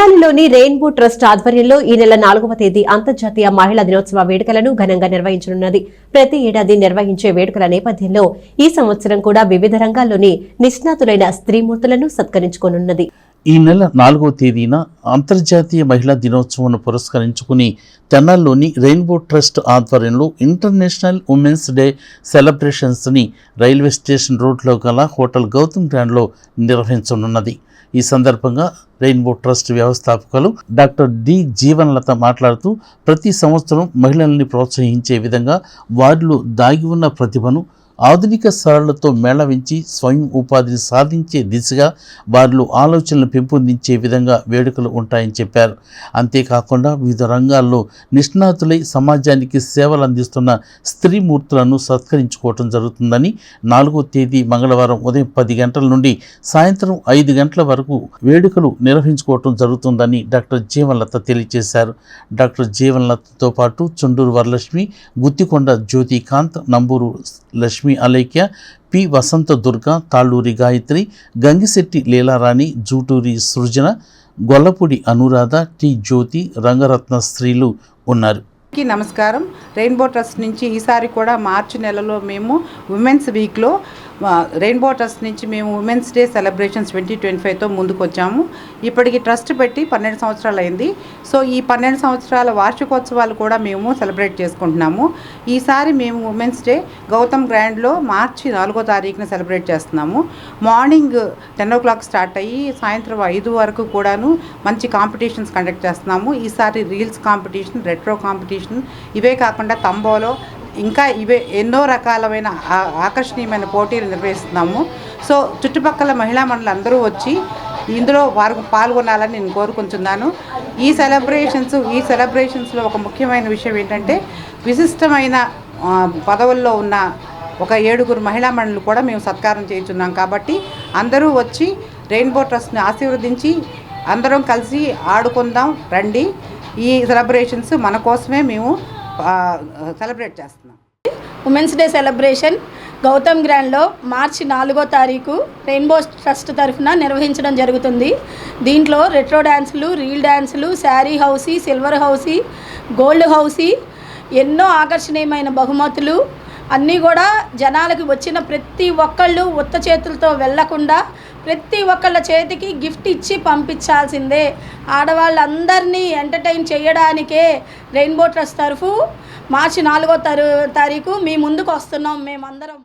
తెనాలిలోని rainbow trust ఆధ్వర్యంలో ఈ నెల నాలుగవ తేదీ అంతర్జాతీయ మహిళా దినోత్సవ వేడుకలను ఘనంగా నిర్వహించనున్నది. ప్రతి ఏడాది నిర్వహించే వేడుకల నేపథ్యంలో ఈ సంవత్సరం కూడా వివిధ రంగాల్లోని నిష్ణాతులైన స్త్రీమూర్తులను సత్కరించుకోనున్నది. ఈ నెల నాలుగవ తేదీన అంతర్జాతీయ మహిళా దినోత్సవం పురస్కరించుకుని తెనాల్లోని రెయిన్బో ట్రస్ట్ ఆధ్వర్యంలో ఇంటర్నేషనల్ ఉమెన్స్ డే సెలబ్రేషన్స్ని రైల్వే స్టేషన్ రోడ్లో గల హోటల్ గౌతమ్ గ్రాండ్లో నిర్వహించనున్నది. ఈ సందర్భంగా రెయిన్బో ట్రస్ట్ వ్యవస్థాపకులు డాక్టర్ డి జీవన్లత మాట్లాడుతూ ప్రతి సంవత్సరం మహిళల్ని ప్రోత్సహించే విధంగా వారిలో దాగి ఉన్న ప్రతిభను ఆధునిక సరళతో మేళవించి స్వయం ఉపాధిని సాధించే దిశగా వారిలో ఆలోచనలు పెంపొందించే విధంగా వేడుకలు ఉంటాయని చెప్పారు. అంతేకాకుండా వివిధ రంగాల్లో నిష్ణాతులై సమాజానికి సేవలు అందిస్తున్న స్త్రీమూర్తులను సత్కరించుకోవటం జరుగుతుందని నాలుగో తేదీ మంగళవారం ఉదయం పది గంటల నుండి సాయంత్రం ఐదు గంటల వరకు వేడుకలు నిర్వహించుకోవటం జరుగుతుందని డాక్టర్ జీవన్లత తెలియజేశారు. డాక్టర్ జీవన్లతతో పాటు చుండూరు వరలక్ష్మి గుత్తికొండ జ్యోతికాంత్ నంబూరు లక్ష్మి అలైక్య పి. వసంత దుర్గ తాళ్ళూరి గాయత్రి గంగిశెట్టి లీలారాణి జూటూరి సృజన గొల్లపూడి అనురాధ టి. జ్యోతి రంగరత్న స్త్రీలు ఉన్నారు. కి నమస్కారం. రెయిన్బో ట్రస్ట్ నుంచి ఈసారి కూడా మార్చి నెలలో మేము ఉమెన్స్ వీక్లో రెయిన్బో ట్రస్ట్ నుంచి మేము women's day celebrations twenty twenty ఫైవ్తో ముందుకు వచ్చాము ఇప్పటికి ట్రస్ట్ పెట్టి పన్నెండు సంవత్సరాలు అయింది సో ఈ పన్నెండు సంవత్సరాల వార్షికోత్సవాలు కూడా మేము సెలబ్రేట్ చేసుకుంటున్నాము. ఈసారి మేము ఉమెన్స్ డే గౌతమ్ గ్రాండ్లో మార్చి నాలుగో తారీఖున సెలబ్రేట్ చేస్తున్నాము. Morning ten o'clock start అయ్యి సాయంత్రం ఐదు వరకు కూడాను మంచి కాంపిటీషన్స్ కండక్ట్ చేస్తున్నాము. ఈసారి రీల్స్ కాంపిటీషన్ రెట్రో కాంపిటీషన్ ఇవే కాకుండా తంబోలో ఇంకా ఇవే ఎన్నో రకాలమైన ఆ- ఆకర్షణీయమైన పోటీలు నిర్వహిస్తున్నాము. సో చుట్టుపక్కల మహిళా మండలి అందరూ వచ్చి ఇందులో వారు పాల్గొనాలని నేను కోరుకుంటున్నాను. ఈ సెలబ్రేషన్స్ ఈ సెలబ్రేషన్స్లో ఒక ముఖ్యమైన విషయం ఏంటంటే విశిష్టమైన పదవుల్లో ఉన్న ఒక ఏడుగురు మహిళా మండలి కూడా మేము సత్కారం చేయించున్నాం. కాబట్టి అందరూ వచ్చి రెయిన్బో ట్రస్ట్ని ఆశీర్వదించి అందరం కలిసి ఆడుకుందాం రండి. ఈ సెలబ్రేషన్స్ మన కోసమే మేము సెలబ్రేట్ చేస్తున్నాం. ఉమెన్స్ డే సెలబ్రేషన్ గౌతమ్ గ్రాండ్లో మార్చి నాలుగో తారీఖు రెయిన్బో ట్రస్ట్ తరఫున నిర్వహించడం జరుగుతుంది. దీంట్లో retro dances reel dances sari housie silver housie gold housie ఎన్నో ఆకర్షణీయమైన బహుమతులు అన్నీ కూడా జనాలకి వచ్చిన ప్రతి ఒక్కళ్ళు ఉత్త చేతులతో వెళ్ళకుండా ప్రతి ఒక్కళ్ళ చేతికి గిఫ్ట్ ఇచ్చి పంపించాల్సిందే. ఆడవాళ్ళందరినీ ఎంటర్టైన్ చేయడానికే రెయిన్బో ట్రస్ట్ తరఫు మార్చి నాలుగో తరు తారీఖు మీ ముందుకు వస్తున్నాం మేమందరం.